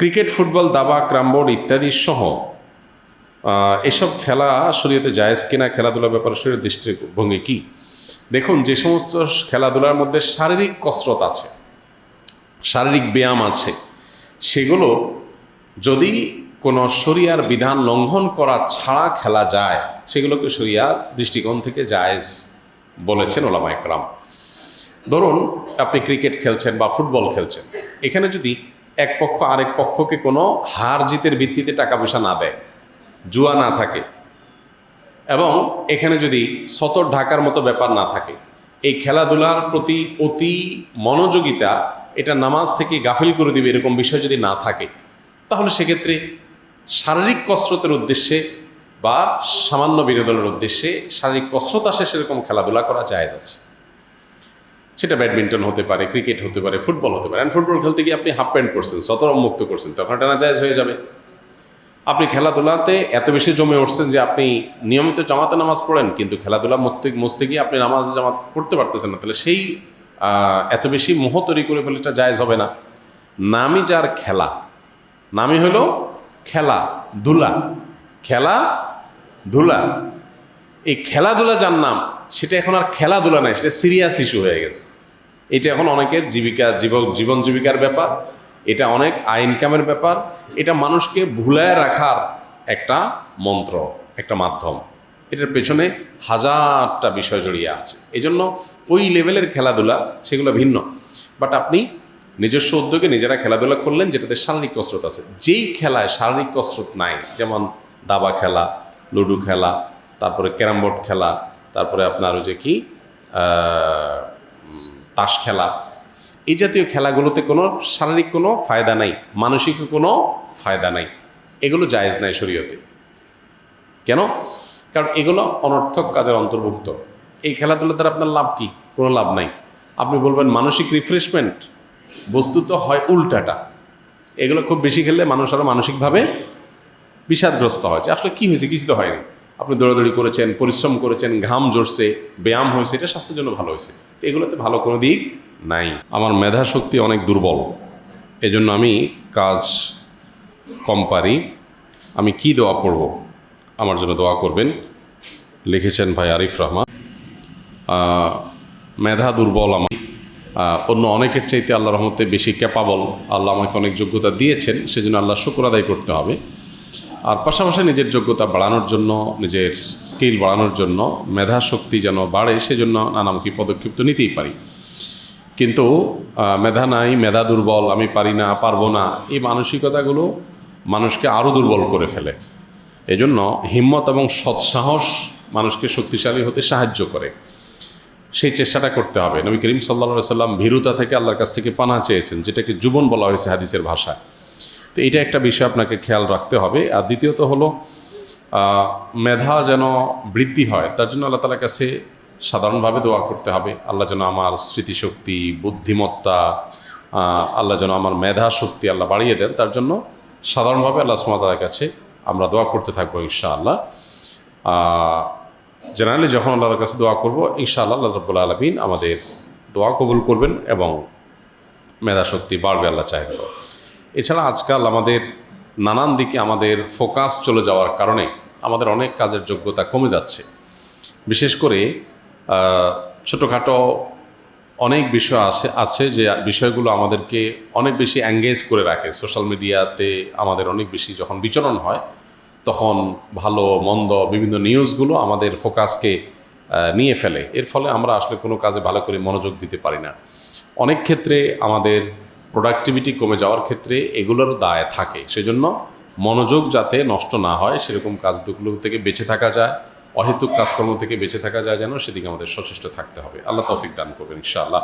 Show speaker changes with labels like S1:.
S1: Cricket, football, দাবা, ক্রামবোর্ড ইত্যাদি সহ এসব খেলা শরীয়তে জায়েজ কিনা, খেলাধুলার ব্যাপারে শরীরের দৃষ্টিভঙ্গি কী? দেখুন, যে সমস্ত খেলাধুলার মধ্যে শারীরিক কসরত আছে, শারীরিক ব্যায়াম আছে, সেগুলো যদি কোনো শরিয়ার বিধান লঙ্ঘন করা ছাড়া খেলা যায়, সেগুলোকে শরিয়ার দৃষ্টিকোণ থেকে জায়েজ বলেছেন ওলামা একরাম ধরুন, আপনি ক্রিকেট খেলছেন বা ফুটবল খেলছেন, এখানে যদি এক পক্ষ আরেক পক্ষকে কোনো হার জিতের ভিত্তিতে টাকা পয়সা না দেয়, জুয়া না থাকে। এবং এখানে যদি সতর ঢাকার মতো ব্যাপার না থাকে, এই খেলাধুলার প্রতি অতি মনোযোগিতা, এটা নামাজ থেকে গাফিল করে দিবে এরকম বিষয় যদি না থাকে, তাহলে সেক্ষেত্রে শারীরিক কসরতের উদ্দেশ্যে বা সামান্য বিনোদনের উদ্দেশ্যে শারীরিক কসরত আসে সেরকম খেলাধুলা করা যায় আছে। সেটা ব্যাডমিন্টন হতে পারে, ক্রিকেট হতে পারে, ফুটবল হতে পারে। And ফুটবল খেলতে গিয়ে আপনি হাফ প্যান্ট পরছেন, সতর মুক্ত করছেন, তখন এটা না হয়ে যাবে। আপনি খেলাধুলাতে এত বেশি জমে উঠছেন যে আপনি নিয়মিত জামাতে নামাজ পড়েন, কিন্তু খেলাধুলা মস্তে মস্তে গিয়ে আপনি নামাজ জামাত পড়তে পারতেছেন না। তাহলে সেই এত বেশি মোহ তৈরি করে ফেলে এটা জায়েজ হবে না। নামই যার খেলা নামই হলো খেলা ধুলা খেলা ধুলা এই খেলাধুলা যার নাম সেটা এখন আর খেলাধুলা নাই, সেটা সিরিয়াস ইস্যু হয়ে গেছে। এটা এখন অনেকের জীবিকা জীবন জীবন জীবিকার ব্যাপার, এটা অনেক আয় ইনকামের ব্যাপার, এটা মানুষকে ভুলায় রাখার একটা মন্ত্র, একটা মাধ্যম। এটার পেছনে হাজারটা বিষয় জড়িয়ে আছে। এই জন্য ওই লেভেলের খেলাধুলা, সেগুলো ভিন্ন। বাট আপনি নিজস্ব উদ্যোগে নিজেরা খেলাধুলা করলেন, যেটাতে শারীরিক কসরত আছে। যেই খেলায় শারীরিক কসরত নাই, যেমন দাবা খেলা, লুডো খেলা, তারপরে ক্যারাম বোর্ড খেলা তারপরে আপনার ওই যে কি তাস খেলা। এই জাতীয় খেলাগুলোতে কোনো শারীরিক কোনো ফায়দা নাই, মানসিক কোনো ফায়দা নাই। এগুলো জায়েজ নাই শরীয়তে। কেন? কারণ এগুলো অনর্থক কাজের অন্তর্ভুক্ত। এই খেলাধুলা দ্বারা আপনার লাভ কি? কোনো লাভ নাই। আপনি বলবেন মানসিক রিফ্রেশমেন্ট বস্তুত হয় উল্টাটা। এগুলো খুব বেশি খেললে মানুষ আরও মানসিকভাবে বিষাদগ্রস্ত হয় যে, আসলে কী হয়েছে? কিছু তো হয়নি। আপনি দৌড়াদৌড়ি করেছেন পরিশ্রম করেছেন ঘাম ঝরছে ব্যায়াম হয়েছে এটা স্বাস্থ্যের জন্য ভালো হয়েছে। তো এগুলোতে ভালো কোনো দিক নাই। আমার মেধা শক্তি অনেক দুর্বল। এজন্য আমি কাজ কম পারি। আমি কি দোয়া পড়ব? আমার জন্য দোয়া করবেন। লিখেছেন ভাই আরিফ রহমান। মেধা দুর্বল আমি আহ, অন্য অনেকের চাইতে আল্লাহ রহমতে বেশি ক্যাপাবল আল্লাহ আমাকে অনেক যোগ্যতা দিয়েছেন সেজন্য আল্লাহ শুক্র আদায় করতে হবে। আর পাশাপাশি নিজের যোগ্যতা বাড়ানোর জন্য, নিজের স্কিল বাড়ানোর জন্য মেধা শক্তি যেন বাড়ে, সেজন্য নানামুখী পদক্ষেপ তো নিতেই পারি। কিন্তু মেধা নাই, মেধা দুর্বল, আমি পারি না, পারব না, এই মানসিকতাগুলো মানুষকে আরও দুর্বল করে ফেলে। এজন্য হিম্মত এবং সৎসাহস মানুষকে শক্তিশালী হতে সাহায্য করে। সেই চেষ্টাটা করতে হবে। নবী করিম সাল্লা সাল্লাম ভীরুতা থেকে আল্লাহর কাছ থেকে পানা চেয়েছেন, যেটাকে জীবন বলা হয়েছে হাদিসের ভাষায়। তো এটা একটা বিষয় আপনাকে খেয়াল রাখতে হবে। আর দ্বিতীয়ত হলো মেধা যেন বৃদ্ধি হয়, তার জন্য আল্লাহ তালার কাছে সাধারণভাবে দোয়া করতে হবে। আল্লাহ যেন আমার স্মৃতিশক্তি, বুদ্ধিমত্তা আল্লাহ যেন আমার মেধা শক্তি আল্লাহ বাড়িয়ে দেন, তার জন্য সাধারণভাবে আল্লাহ সুমাতার কাছে আমরা দোয়া করতে থাকব ইনশাআল্লাহ। জেনারেলি যখন আল্লাহর কাছে দোয়া করব, ইনশাআল্লাহ আল্লাহ রব্বুল আলমিন আমাদের দোয়া কবুল করবেন এবং মেধা শক্তি বাড়বে আল্লাহ তো এছাড়া আজকাল আমাদের নানান দিকে আমাদের ফোকাস চলে যাওয়ার কারণে আমাদের অনেক কাজের যোগ্যতা কমে যাচ্ছে। বিশেষ করে ছোটোখাটো অনেক বিষয় আছে আছে যে বিষয়গুলো আমাদেরকে অনেক বেশি অ্যাঙ্গেজ করে রাখে। সোশ্যাল মিডিয়াতে আমাদের অনেক বেশি যখন বিচরণ হয়, তখন ভালো, মন্দ বিভিন্ন নিউজগুলো আমাদের ফোকাসকে নিয়ে ফেলে। এর ফলে আমরা আসলে কোনো কাজে ভালো করে মনোযোগ দিতে পারি না। অনেক ক্ষেত্রে আমাদের প্রোডাক্টিভিটি কমে যাওয়ার ক্ষেত্রে এগুলোর দায় থাকে। সেজন্য মনোযোগ যাতে নষ্ট না হয়, সেরকম কাজগুলো থেকে বেঁচে থাকা যায়, অহেতুক কাজকর্ম থেকে বেঁচে থাকা যায় যেন সেদিকে আমাদের সচেষ্ট থাকতে হবে। আল্লাহ তৌফিক দান করবেন ইনশাআল্লাহ।